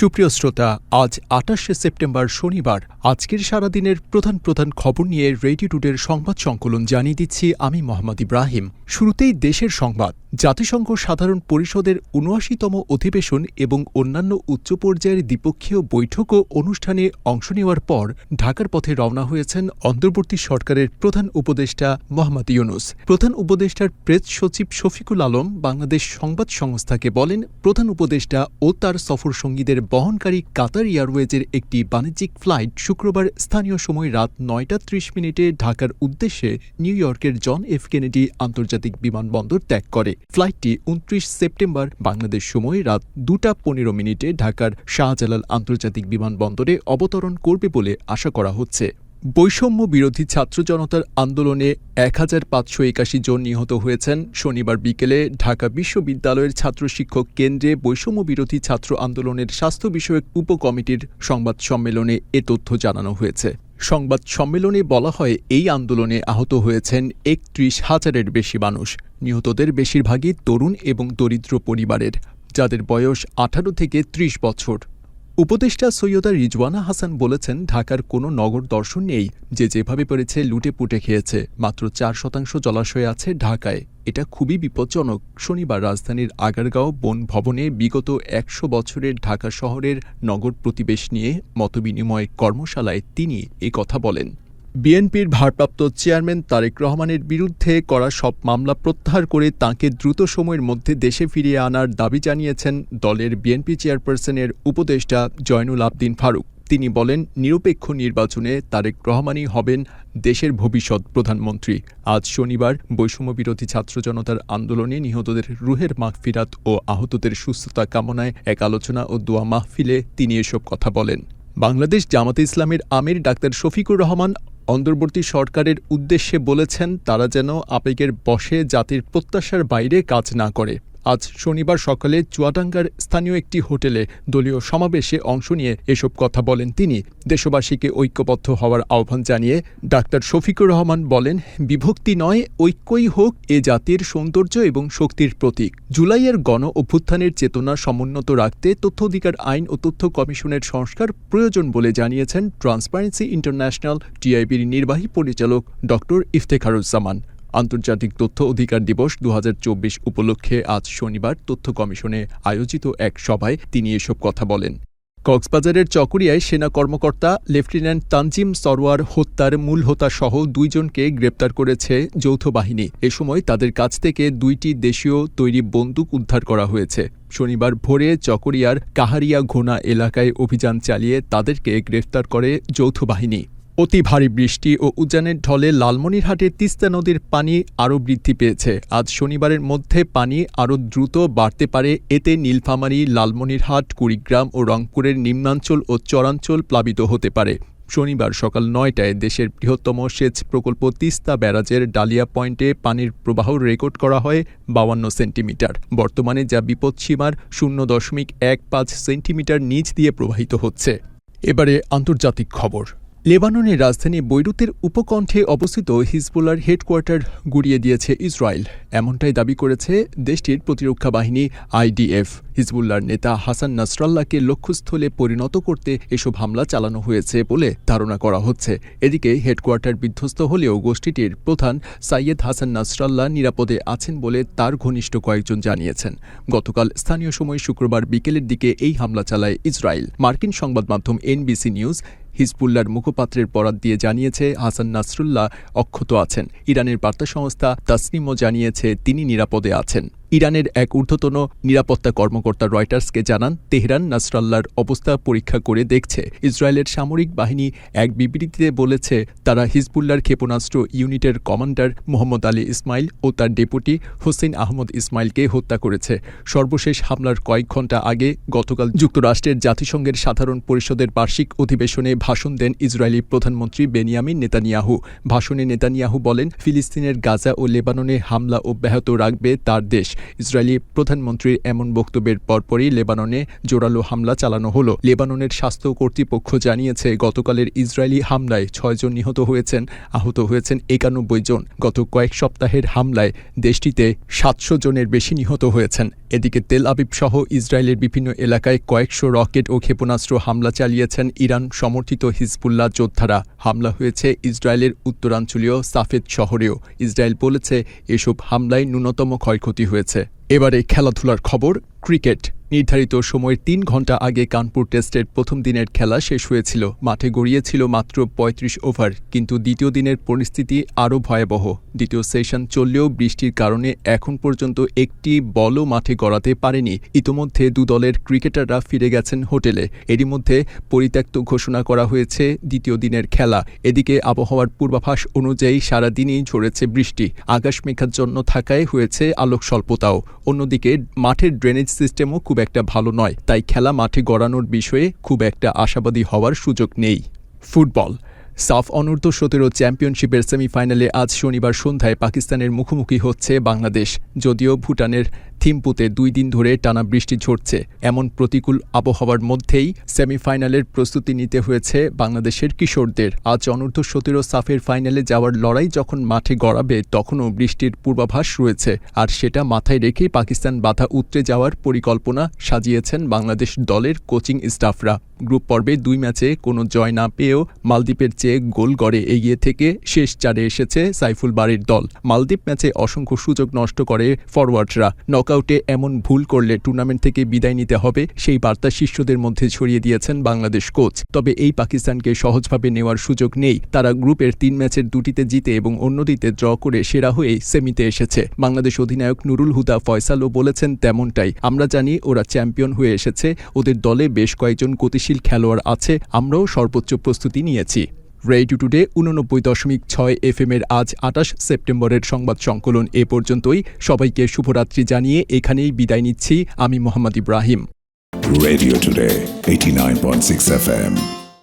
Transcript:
সুপ্রিয় শ্রোতা, আজ আটাশে সেপ্টেম্বর শনিবার আজকের সারাদিনের প্রধান প্রধান খবর নিয়ে রেডিও টুডের সংবাদ সংকলন জানিয়ে দিচ্ছি আমি মোহাম্মদ ইব্রাহিম। শুরুতেই দেশের সংবাদ। জাতিসংঘ সাধারণ পরিষদের উনআশিতম অধিবেশন এবং অন্যান্য উচ্চ পর্যায়ের দ্বিপক্ষীয় বৈঠক ও অনুষ্ঠানে অংশ নেওয়ার পর ঢাকার পথে রওনা হয়েছেন অন্তর্বর্তী সরকারের প্রধান উপদেষ্টা মোহাম্মদ ইউনুস। প্রধান উপদেষ্টার প্রেস সচিব শফিকুল আলম বাংলাদেশ সংবাদ সংস্থাকে বলেন, প্রধান উপদেষ্টা ও তার সফর সঙ্গীদের বহনকারী কাতার এয়ারওয়েজের একটি বাণিজ্যিক ফ্লাইট শুক্রবার স্থানীয় সময় রাত নয়টা ত্রিশ মিনিটে ঢাকার উদ্দেশ্যে নিউ ইয়র্কের জন এফ কেনেডি আন্তর্জাতিক বিমানবন্দর ত্যাগ করে। ফ্লাইটটি উনত্রিশ সেপ্টেম্বর বাংলাদেশ সময় রাত দুটা পনেরো মিনিটে ঢাকার শাহজালাল আন্তর্জাতিক বিমানবন্দরে অবতরণ করবে বলে আশা করা হচ্ছে। বৈষম্য বিরোধী ছাত্র জনতার আন্দোলনে এক হাজার পাঁচশো একাশি জন নিহত হয়েছেন। শনিবার বিকেলে ঢাকা বিশ্ববিদ্যালয়ের ছাত্র শিক্ষক কেন্দ্রে বৈষম্য বিরোধী ছাত্র আন্দোলনের স্বাস্থ্য বিষয়ক উপকমিটির সংবাদ সম্মেলনে এ তথ্য জানানো হয়েছে। সংবাদ সম্মেলনে বলা হয়, এই আন্দোলনে আহত হয়েছেন একত্রিশ হাজারের বেশি মানুষ। নিহতদের বেশিরভাগই তরুণ এবং দরিদ্র পরিবারের, যাদের বয়স আঠারো থেকে ত্রিশ বছর। উপদেষ্টা সৈয়দা রিজওয়ানা হাসান বলেছেন, ঢাকার কোনো নগর দর্শন নেই যে যেভাবে পড়েছে লুটে পুটে খেয়েছে। মাত্র চার শতাংশ জলাশয় আছে ঢাকায়। এটা খুবই বিপজ্জনক। শনিবার রাজধানীর আগারগাঁও বন ভবনে বিগত একশো বছরের ঢাকা শহরের নগর প্রতিবেশ নিয়ে মতবিনিময় কর্মশালায় তিনি এ কথা বলেন। বিএনপির ভারপ্রাপ্ত চেয়ারম্যান তারেক রহমানের বিরুদ্ধে করা সব মামলা প্রত্যাহার করে তাঁকে দ্রুত সময়ের মধ্যে দেশে ফিরিয়ে আনার দাবি জানিয়েছেন দলের বিএনপি চেয়ারপারসনের উপদেষ্টা জয়নুল আবদিন ফারুক। তিনি বলেন, নিরপেক্ষ নির্বাচনে তারেক রহমানই হবেন দেশের ভবিষ্যৎ প্রধানমন্ত্রী। আজ শনিবার বৈষম্য বিরোধী ছাত্র জনতার আন্দোলনে নিহতদের রুহের মাহফিরাত ও আহতদের সুস্থতা কামনায় এক আলোচনা ও দোয়া মাহফিলে তিনি এসব কথা বলেন। বাংলাদেশ জামাতে ইসলামের আমির ডাক্তার শফিকুর রহমান অন্তর্বর্তী সরকারের উদ্দেশ্যে বলেছেন তারা যেন আবেগের বশে জাতির প্রত্যাশার বাইরে কাজ না করে। আজ শনিবার সকালে চুয়াডাঙ্গার স্থানীয় একটি হোটেলে দলীয় সমাবেশে অংশ নিয়ে এসব কথা বলেন তিনি। দেশবাসীকে ঐক্যবদ্ধ হওয়ার আহ্বান জানিয়ে ডাক্তার শফিকুর রহমান বলেন, বিভক্তি নয়, ঐক্যই হোক এ জাতির সৌন্দর্য এবং শক্তির প্রতীক। জুলাইয়ের গণ অভ্যুত্থানের চেতনা সমুন্নত রাখতে তথ্য অধিকার আইন ও তথ্য কমিশনের সংস্কার প্রয়োজন বলে জানিয়েছেন ট্রান্সপারেন্সি ইন্টারন্যাশনাল টিআইবির নির্বাহী পরিচালক ড ইফতেখারুজ্জামান। আন্তর্জাতিক তথ্য অধিকার দিবস দু হাজার চব্বিশ উপলক্ষে আজ শনিবার তথ্য কমিশনে আয়োজিত এক সভায় তিনি এসব কথা বলেন। কক্সবাজারের চকরিয়ায় সেনা কর্মকর্তা লেফটেন্যান্ট তানজিম সরোয়ার হত্যার মূল হোতা সহ দুইজনকে গ্রেপ্তার করেছে যৌথ বাহিনী। এ সময় তাদের কাছ থেকে দুইটি দেশীয় তৈরি বন্দুক উদ্ধার করা হয়েছে। শনিবার ভোরে চকরিয়ার কাহারিয়া ঘোনা এলাকায় অভিযান চালিয়ে তাদেরকে গ্রেফতার করে যৌথ বাহিনী। অতি ভারী বৃষ্টি ও উজানের ঢলে লালমনিরহাটে তিস্তা নদীর পানি আরও বৃদ্ধি পেয়েছে। আজ শনিবারের মধ্যে পানি আরও দ্রুত বাড়তে পারে। এতে নীলফামারী, লালমনিরহাট, কুড়িগ্রাম ও রংপুরের নিম্নাঞ্চল ও চরাঞ্চল প্লাবিত হতে পারে। শনিবার সকাল নয়টায় দেশের বৃহত্তম সেচ প্রকল্প তিস্তা ব্যারাজের ডালিয়া পয়েন্টে পানির প্রবাহ রেকর্ড করা হয় বাউান্ন সেন্টিমিটার। বর্তমানে যা বিপদসীমার শূন্য দশমিক এক পাঁচ সেন্টিমিটার নিচ দিয়ে প্রবাহিত হচ্ছে। এবারে আন্তর্জাতিক খবর। লেবাননের রাজধানী বৈরুতের উপকণ্ঠে অবস্থিত হিজবুল্লার হেডকোয়ার্টার গুড়িয়ে দিয়েছে ইসরায়েল। এমনটাই দাবি করেছে দেশটির প্রতিরক্ষা বাহিনী আইডিএফ। হিজবুল্লার নেতা হাসান নাসরাল্লাহকে লক্ষ্যস্থলে পরিণত করতে এসব হামলা চালানো হয়েছে বলে ধারণা করা হচ্ছে। এদিকে হেডকোয়ার্টার বিধ্বস্ত হলেও গোষ্ঠীটির প্রধান সাইয়েদ হাসান নাসরাল্লাহ নিরাপদে আছেন বলে তার ঘনিষ্ঠ কয়েকজন জানিয়েছেন। গতকাল স্থানীয় সময় শুক্রবার বিকেলের দিকে এই হামলা চালায় ইসরায়েল। মার্কিন সংবাদ মাধ্যম এনবিসি নিউজ হিজবুল্লার মুখপাত্রের বরাত দিয়ে জানিয়েছে, হাসান নাসরুল্লাহ অক্ষত আছেন। ইরানের বার্তা সংস্থা তাসনিমও জানিয়েছে, তিনি নিরাপদে আছেন। ইরানের এক ঊর্ধ্বতন নিরাপত্তা কর্মকর্তা রয়টার্সকে জানান, তেহরান নাসরাল্লার অবস্থা পরীক্ষা করে দেখছে। ইসরায়েলের সামরিক বাহিনী এক বিবৃতিতে বলেছে, তারা হিজবুল্লার ক্ষেপণাস্ত্র ইউনিটের কমান্ডার মোহাম্মদ আলী ইসমাইল ও তার ডেপুটি হোসেন আহমদ ইসমাইলকে হত্যা করেছে। সর্বশেষ হামলার কয়েক ঘণ্টা আগে গতকাল যুক্তরাষ্ট্রের জাতিসংঘের সাধারণ পরিষদের বার্ষিক অধিবেশনে ভাষণ দেন ইসরায়েলি প্রধানমন্ত্রী বেনিয়ামিন নেতানিয়াহু। ভাষণে নেতানিয়াহু বলেন, ফিলিস্তিনের গাজা ও লেবাননে হামলা অব্যাহত রাখবে তার দেশ। ইসরায়েলি প্রধানমন্ত্রীর এমন বক্তব্যের পরপরই লেবাননে জোরালো হামলা চালানো হলো। লেবাননের স্বাস্থ্য কর্তৃপক্ষ জানিয়েছে, গতকালের ইসরায়েলি হামলায় ছয়জন নিহত হয়েছেন, আহত হয়েছেন একানব্বই জন। গত কয়েক সপ্তাহের হামলায় দেশটিতে সাতশো জনের বেশি নিহত হয়েছেন। এদিকে তেল আবিব সহ ইসরায়েলের বিভিন্ন এলাকায় কয়েকশো রকেট ও ক্ষেপণাস্ত্র হামলা চালিয়েছেন ইরান সমর্থিত হিজবুল্লাহ যোদ্ধারা। হামলা হয়েছে ইসরায়েলের উত্তরাঞ্চলীয় সাফেদ শহরেও। ইসরায়েল বলেছে, এসব হামলায় ন্যূনতম ক্ষয়ক্ষতি হয়েছে। এবারে খেলাধুলার খবর। ক্রিকেট। নির্ধারিত সময়ের তিন ঘণ্টা আগে কানপুর টেস্টের প্রথম দিনের খেলা শেষ হয়েছিল। মাঠে গড়িয়েছিল মাত্র ৩৫ ওভার, কিন্তু দ্বিতীয় দিনের পরিস্থিতি আরও ভয়াবহ। দ্বিতীয় সেশন চললেও বৃষ্টির কারণে এখন পর্যন্ত একটি বলও মাঠে গড়াতে পারেনি। ইতোমধ্যে দু দলের ক্রিকেটাররা ফিরে গেছেন হোটেলে। এরই মধ্যে পরিত্যক্ত ঘোষণা করা হয়েছে দ্বিতীয় দিনের খেলা। এদিকে আবহাওয়ার পূর্বাভাস অনুযায়ী সারাদিনই ঝরেছে বৃষ্টি। আকাশ মেঘার জন্য থাকায় হয়েছে আলোক স্বল্পতাও অন্যদিকে মাঠের ড্রেনেজ সিস্টেমও খুব একটা ভালো নয়, তাই খেলা মাঠে গড়ানোর বিষয়ে খুব একটা আশাবাদী হওয়ার সুযোগ নেই। ফুটবল, সাফ অনূর্ধ্ব সতেরো চ্যাম্পিয়নশিপের সেমিফাইনালে আজ শনিবার সন্ধ্যায় পাকিস্তানের মুখোমুখি হচ্ছে বাংলাদেশ, যদিও ভুটানের থিম্পুতে দুই দিন ধরে টানা বৃষ্টি ঝরছে। এমন প্রতিকূল আবহাওয়ার মধ্যেই সেমিফাইনালের প্রস্তুতি নিতে হয়েছে বাংলাদেশের কিশোরদের। আজ অনূর্ধ্ব সতেরো সাফের ফাইনালে যাওয়ার লড়াই যখন মাঠে গড়াবে, তখনও বৃষ্টির পূর্বাভাস রয়েছে। আর সেটা মাথায় রেখেই পাকিস্তান বাধা উতরে যাওয়ার পরিকল্পনা সাজিয়েছেন বাংলাদেশ দলের কোচিং স্টাফরা। গ্রুপ পর্বে দুই ম্যাচে কোনো জয় না পেয়েও মালদ্বীপের চেয়ে গোল গড়ে এগিয়ে থেকে শেষ চারে এসেছে সাইফুল বাড়ির দল। মালদ্বীপ ম্যাচে অসংখ্য সুযোগ নষ্ট করে ফরওয়ার্ডরা। নকআউটে এমন ভুল করলে টুর্নামেন্ট থেকে বিদায় নিতে হবে সেই বার্তা শিষ্যদের মধ্যে ছড়িয়ে দিয়েছেন বাংলাদেশ কোচ। তবে এই পাকিস্তানকে সহজভাবে নেওয়ার সুযোগ নেই। তারা গ্রুপের তিন ম্যাচের দুটিতে জিতে এবং অন্যটিতে ড্র করে সেরা হয়ে সেমিতে এসেছে। বাংলাদেশ অধিনায়ক নুরুল হুদা ফয়সালও বলেছেন তেমনটাই। আমরা জানি ওরা চ্যাম্পিয়ন হয়ে এসেছে। ওদের দলে বেশ কয়েকজন গতিশীল খেলোয়াড় আছে আমরাও সর্বোচ্চ প্রস্তুতি নিয়েছি। রেডিও টুডে উননব্বই দশমিক ছয় এফ এর আজ আটাশ সেপ্টেম্বরের সংবাদ সংকলন এ পর্যন্তই। সবাইকে শুভরাত্রি জানিয়ে এখানেই বিদায় নিচ্ছি। আমি Mohammad Ibrahim. Radio Today, 89.6 FM.